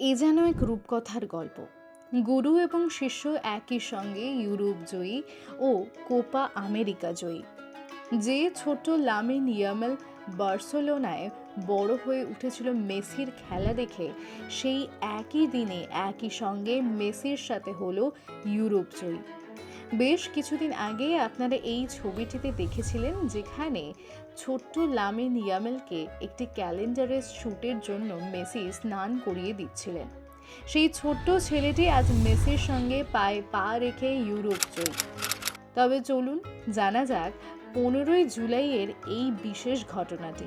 এ যেন এক রূপকথার গল্প। গুরু এবং শিষ্য একই সঙ্গে ইউরোপ জয়ী ও কোপা আমেরিকা জয়ী। যে ছোট লামিন ইয়ামেল বার্সেলোনায় বড় হয়ে উঠেছিল মেসির খেলা দেখে, সেই একই দিনে একই সঙ্গে মেসির সাথে হলো ইউরোপ জয়ী। বেশ কিছুদিন আগে আপনারা এই ছবিটিতে দেখেছিলেন যেখানে ছোট্ট লামিন ইয়ামেলকে একটি ক্যালেন্ডারের শ্যুটের জন্য মেসি স্নান করিয়ে দিচ্ছিলেন। সেই ছোট্ট ছেলেটি আজ মেসির সঙ্গে পায়ে পা রেখে ইউরোপ জয়ী তবে চলুন জানা যাক পনেরোই জুলাইয়ের এই বিশেষ ঘটনাটি।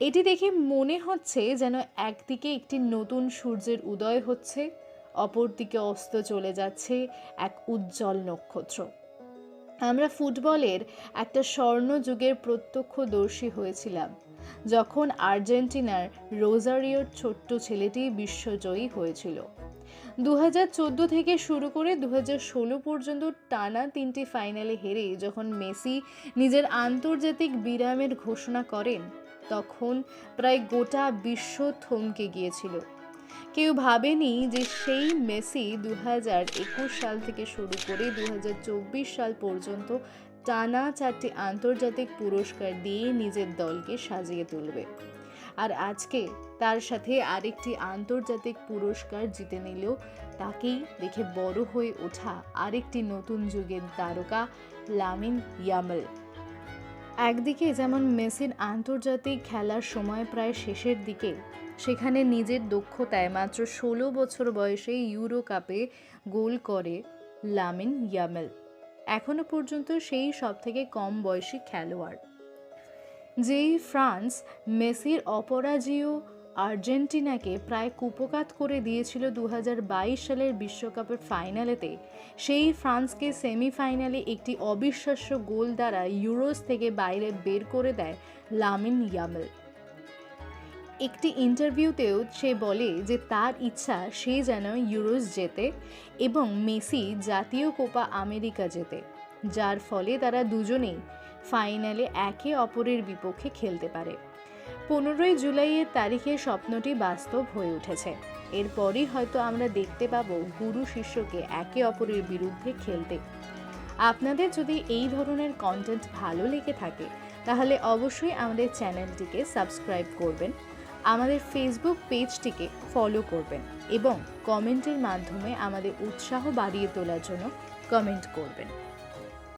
এটি দেখে মনে হচ্ছে যেন একদিকে একটি নতুন সূর্যের উদয় হচ্ছে অপরদিকে অস্ত চলে যাচ্ছে এক উজ্জ্বল নক্ষত্র। আমরা ফুটবলের একটা স্বর্ণ যুগের প্রত্যক্ষদর্শী হয়েছিলাম, যখন আর্জেন্টিনার রোজারিওর ছোট্ট ছেলেটি বিশ্বজয়ী হয়েছিল। দু থেকে শুরু করে দু পর্যন্ত টানা তিনটি ফাইনালে হেরে যখন মেসি নিজের আন্তর্জাতিক বিরামের ঘোষণা করেন, তখন প্রায় গোটা বিশ্ব থমকে গিয়েছিল। কেউ ভাবেনি যে সেই মেসি দু হাজার একুশ সাল থেকে শুরু করে দু হাজার চব্বিশ সাল পর্যন্ত টানা চারটি আন্তর্জাতিক পুরস্কার দিয়ে নিজের দলকে সাজিয়ে তুলবে। আর আজকে তার সাথে আরেকটি আন্তর্জাতিক পুরস্কার জিতে নিলেও তাকেই দেখে বড় হয়ে ওঠা আরেকটি নতুন যুগের তারকা লামিন ইয়ামেল। একদিকে যেমন মেসির আন্তর্জাতিক খেলার সময় প্রায় শেষের দিকে, সেখানে নিজের দক্ষতায় মাত্র ষোলো বছর বয়সে ইউরো কাপে গোল করে লামিন ইয়ামেল। এখনও পর্যন্ত সেই সব থেকে কম বয়সী খেলোয়াড়। যেই ফ্রান্স, মেসির অপরাজেয় আর্জেন্টিনাকে প্রায় কুপকাত করে দিয়েছিল দু হাজার বাইশ সালের বিশ্বকাপের ফাইনালেতে। সেই ফ্রান্সকে সেমিফাইনালে একটি অবিশ্বাস্য গোল দ্বারা ইউরোস থেকে বাইরে বের করে দেয় লামিন ইয়ামেল। একটি ইন্টারভিউতেও সে বলে যে তার ইচ্ছা সে যেন ইউরোস জেতে এবং মেসি জাতীয় কোপা আমেরিকা জেতে, যার ফলে তারা দুজনেই ফাইনালে একে অপরের বিপক্ষে খেলতে পারে। পনেরোই জুলাইয়ের তারিখে স্বপ্নটি বাস্তব হয়ে উঠেছে। এরপরই হয়তো আমরা দেখতে পাব গুরু শিষ্যকে একে অপরের বিরুদ্ধে খেলতে। আপনাদের যদি এই ধরনের কন্টেন্ট ভালো লেগে থাকে, তাহলে অবশ্যই আমাদের চ্যানেলটিকে সাবস্ক্রাইব করবেন, আমাদের ফেসবুক পেজটিকে ফলো করবেন এবং কমেন্টের মাধ্যমে আমাদের উৎসাহ বাড়িয়ে তোলার জন্য কমেন্ট করবেন।